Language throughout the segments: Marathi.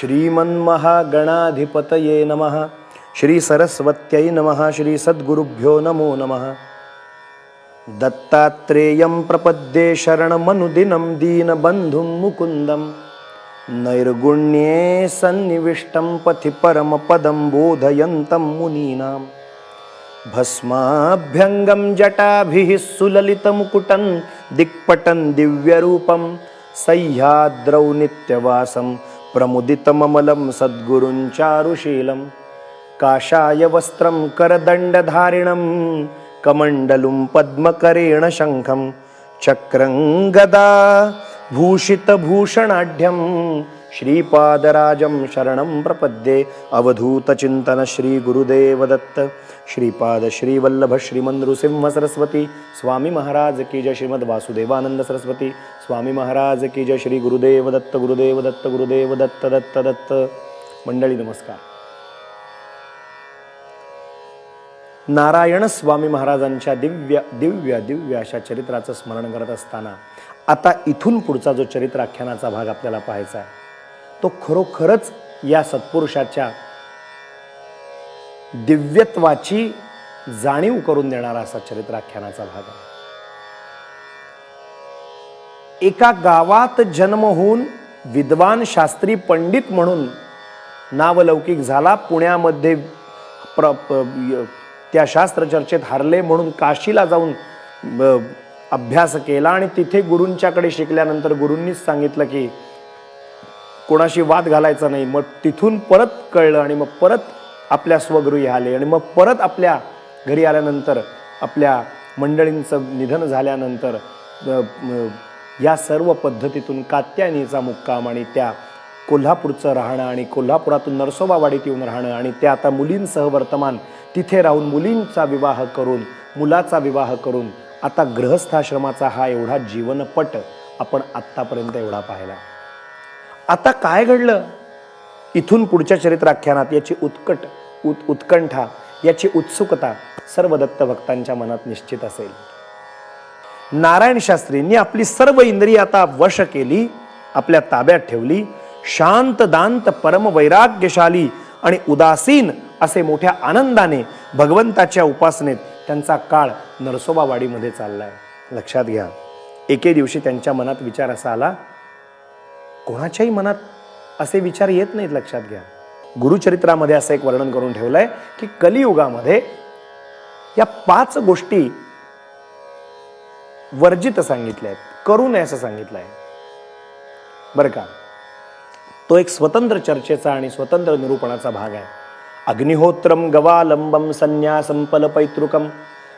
श्रीमन्महागणाधिपतये नमः। श्रीसरस्वत्यै नमः। श्रीसद्गुरुभ्यो नमो नमः। दत्तात्रेयं प्रपद्ये शरणमनुदिनं दीनबन्धुं मुकुन्दं। नैर्गुण्ये सन्निविष्टं पथि परमपदं बोधयन्तं मुनीनां। भस्माभ्यङ्गं जटाभिः सुललितमुकुटं दिक्पटं दिव्यरूपं सह्याद्रौ नित्यवासं प्रमुदितममलं सद्गुरुं चारुशीलं काषाय वस्त्रं करदण्डधारिणं कमण्डलुं पद्मकरेण शङ्खं चक्रं गदा भूषितभूषणाढ्यं श्रीपादराजं शरणं प्रपद्ये। अवधूतचिन्तन श्रीगुरुदेवदत्त श्रीपाद श्रीवल्लभ श्रीमनृसिंह सरस्वती। स्वामी महाराज की जय श्रीमद वासुदेवानंद सरस्वती। स्वामी महाराज की जय श्री गुरुदेव दत्त गुरुदेव दत्त गुरुदेव दत्त दत्त दत्त। मंडळी नमस्कार। नारायण स्वामी महाराजांच्या दिव्य दिव्य दिव्य अशा चरित्राचं स्मरण करत असताना आता इथून पुढचा जो चरित्राख्यानाचा भाग आपल्याला पाहायचा आहे तो खरोखरच या सत्पुरुषाच्या दिव्यत्वाची जाणीव करून देणारा असा चरित्राख्यानाचा भाग आहे. एका गावात जन्म होऊन विद्वान शास्त्री पंडित म्हणून नावलौकिक झाला. पुण्यामध्ये प्र प- य- त्या शास्त्रचर्चेत हरले म्हणून काशीला जाऊन अभ्यास केला आणि तिथे गुरूंच्याकडे शिकल्यानंतर गुरूंनीच सांगितलं की कोणाशी वाद घालायचा नाही. मग तिथून परत कळलं आणि मग परत आपल्या स्वगृही आले. आणि मग परत आपल्या घरी आल्यानंतर आपल्या मंडळींचं निधन झाल्यानंतर या सर्व पद्धतीतून कात्यायनीचा मुक्काम आणि त्या कोल्हापूरचं राहणं आणि कोल्हापुरातून नरसोबावाडीत येऊन राहणं आणि त्या आता मुलींसह वर्तमान तिथे राहून मुलींचा विवाह करून मुलाचा विवाह करून आता गृहस्थाश्रमाचा हा एवढा जीवनपट आपण आत्तापर्यंत एवढा पाहिला. आता काय घडलं? इथून पुढच्या चरित्राख्यानात याची उत्कट उत उत्कंठा याची उत्सुकता सर्व दत्त भक्तांच्या मनात निश्चित असेल. नारायण शास्त्रींनी आपली सर्व इंद्रिय आता वश केली आपल्या ताब्यात ठेवली शांत दांत परम वैराग्यशाली आणि उदासीन असे मोठ्या आनंदाने भगवंताच्या उपासनेत त्यांचा काळ नरसोबावाडीमध्ये चाललाय. लक्षात घ्या एके दिवशी त्यांच्या मनात विचार असा आला कोणाच्याही मनात असे विचार येत नाहीत लक्षात घ्या. गुरुचरित्रामध्ये असं एक वर्णन करून ठेवलंय की कलियुगामध्ये या पाच गोष्टी वर्जित सांगितल्या आहेत करू नये असं सांगितलं आहे बरं का? तो एक स्वतंत्र चर्चेचा आणि स्वतंत्र निरूपणाचा भाग आहे. अग्निहोत्रम गवालंबम संन्यासंपल पैतृकम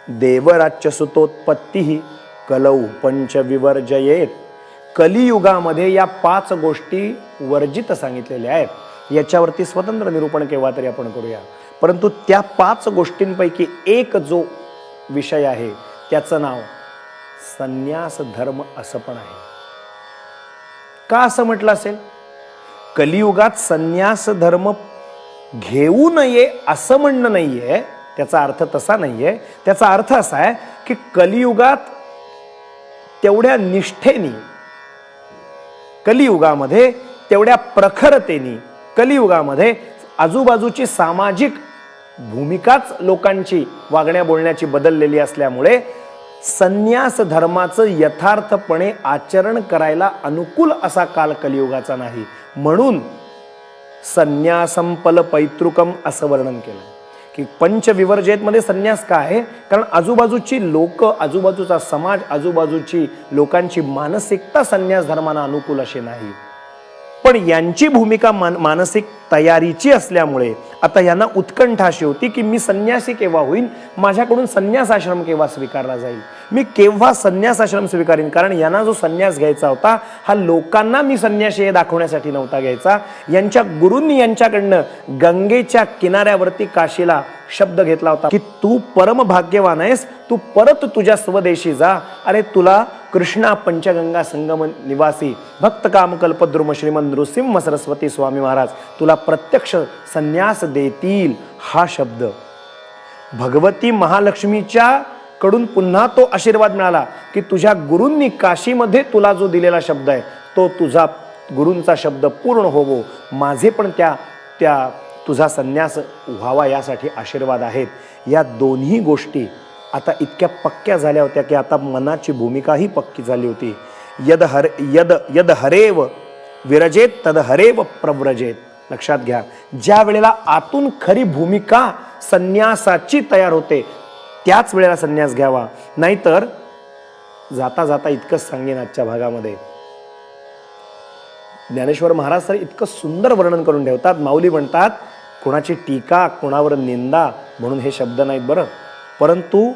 देवराच्य सुतोत्पत्ती कलौ पंचविवर्जयेत. कलियुगामध्ये या पाच गोष्टी वर्जित सांगितलेल्या आहेत. याच्यावरती स्वतंत्र निरूपण केव्हा तरी आपण करूया. परंतु त्या पाच गोष्टींपैकी एक जो विषय आहे त्याचं नाव संन्यास धर्म असं पण आहे. का असं म्हटलं असेल? कलियुगात संन्यास धर्म घेऊ नये असं म्हणणं नाहीये त्याचा अर्थ तसा नाहीये. त्याचा अर्थ असा आहे की कलियुगात तेवढ्या निष्ठेनी कलियुगामध्ये तेवढ्या प्रखरतेनी कलियुगामध्ये आजूबाजूची सामाजिक भूमिकाच लोकांची वागण्या बोलण्याची बदललेली असल्यामुळे संन्यास धर्माचं यथार्थपणे आचरण करायला अनुकूल असा काल कलियुगाचा नाही. म्हणून संन्यासंपल पैतृकम असं वर्णन केलं. की पंचविवर्जेतमध्ये संन्यास का आहे? कारण आजूबाजूची लोक आजूबाजूचा समाज आजूबाजूची लोकांची मानसिकता संन्यास धर्माला अनुकूल अशी नाही. पण यांची भूमिका मान मानसिक तयारीची असल्यामुळे आता यांना उत्कंठा अशी होती की मी संन्यासी केव्हा होईन? माझ्याकडून संन्यास आश्रम केव्हा स्वीकारला जाईल? मी केव्हा संन्यास आश्रम स्वीकारीन? कारण यांना जो संन्यास घ्यायचा होता हा लोकांना मी संन्यासी हे दाखवण्यासाठी नव्हता घ्यायचा. यांच्या गुरूंनी यांच्याकडनं गंगेच्या किनाऱ्यावरती काशीला शब्द घेतला होता की तू परम भाग्यवान आहेस तू परत तुझ्या स्वदेशी जा. अरे तुला कृष्णा पंचगंगा संगम निवासी भक्त कामकल्पद्रुम श्रीमंत नृसिंह सरस्वती स्वामी महाराज तुला प्रत्यक्ष संन्यास देतील हा शब्द. भगवती महालक्ष्मीच्या कडून पुन्हा तो आशीर्वाद मिळाला की तुझ्या गुरूंनी काशीमध्ये तुला जो दिलेला शब्द आहे तो तुझा गुरूंचा शब्द पूर्ण होवो. माझे पण त्या त्या तुझा संन्यास व्हावा यासाठी आशीर्वाद आहेत. या दोन्ही गोष्टी आता इतक्या पक्क्या झाल्या होत्या की आता मनाची भूमिकाही पक्की झाली होती. यद हर यद यद हरेव विरजेत तद हरेव प्रव्रजेत. लक्षात घ्या ज्या वेळेला आतून खरी भूमिका संन्यासाची तयार होते त्याच वेळेला संन्यास घ्यावा. नाहीतर जाता जाता इतकंच सांगेन आजच्या भागामध्ये. ज्ञानेश्वर महाराज तर इतकं सुंदर वर्णन करून ठेवतात. माऊली म्हणतात कोणाची टीका कोणावर निंदा म्हणून हे शब्द नाहीत बरं. परंतु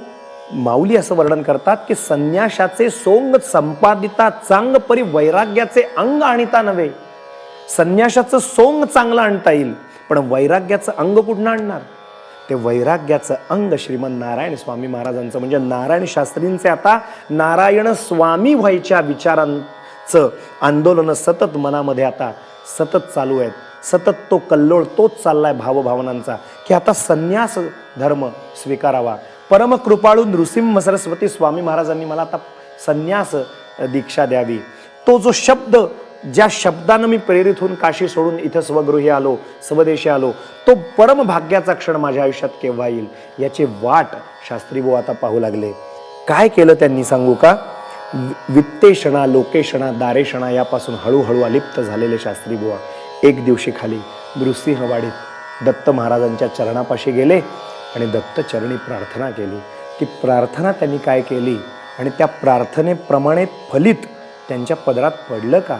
माऊली असं वर्णन करतात की संन्याशाचे सोंग संपादिता चांग परी वैराग्याचे अंग आणिता नव्हे. संन्याशाचं सोंग चांगलं आणता येईल पण वैराग्याचं अंग कुठनं आणणार? ते वैराग्याचं अंग श्रीमंत नारायण स्वामी महाराजांचं म्हणजे नारायण शास्त्रींचे आता नारायण स्वामी व्हायच्या विचारांचं आंदोलन सतत मनामध्ये आता सतत चालू आहेत. सतत तो कल्लोळ तोच चाललाय भावभावनांचा की आता संन्यास धर्म स्वीकारावा. परमकृपाळू नृसिंह सरस्वती स्वामी महाराजांनी मला आता संन्यास दीक्षा द्यावी. तो जो शब्द ज्या शब्दानं मी प्रेरित होऊन काशी सोडून इथं स्वगृही आलो स्वदेशी आलो तो परम भाग्याचा क्षण माझ्या आयुष्यात केव्हा येईल याची वाट शास्त्री भाऊ आता पाहू लागले. काय केलं त्यांनी सांगू का? वित्तेषणा लोकेशणा दारेशणा यापासून हळूहळू अलिप्त झालेले शास्त्री बुवा. एक दिवशी खाली नृसिंहवाडीत दत्त महाराजांच्या चरणापाशी गेले. आणि दत्तचरणी प्रार्थना केली. ती प्रार्थना त्यांनी काय केली? आणि त्या प्रार्थनेप्रमाणे फलित त्यांच्या पदरात पडलं का?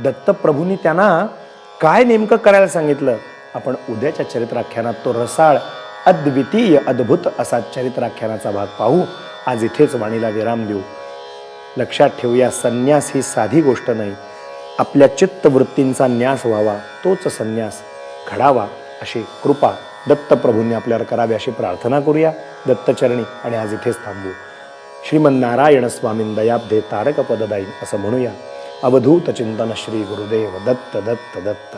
दत्तप्रभूंनी त्यांना काय नेमकं करायला सांगितलं? आपण उद्याच्या चरित्राख्यानात तो रसाळ अद्वितीय अद्भुत असा चरित्राख्यानाचा भाग पाहू. आज इथेच वाणीला विराम देऊ. लक्षात ठेवूया संन्यास ही साधी गोष्ट नाही. आपल्या चित्तवृत्तींचा न्यास व्हावा तोच संन्यास घडावा अशी कृपा दत्तप्रभूंनी आपल्याला करावी अशी प्रार्थना करूया. दत्तचरणी आणि आज इथेच थांबू. श्रीमन नारायण स्वामीन दयाब्धे तारक पददाईन असं म्हणूया. अवधूत चिंतन श्री गुरुदेव दत्त दत्त दत्त.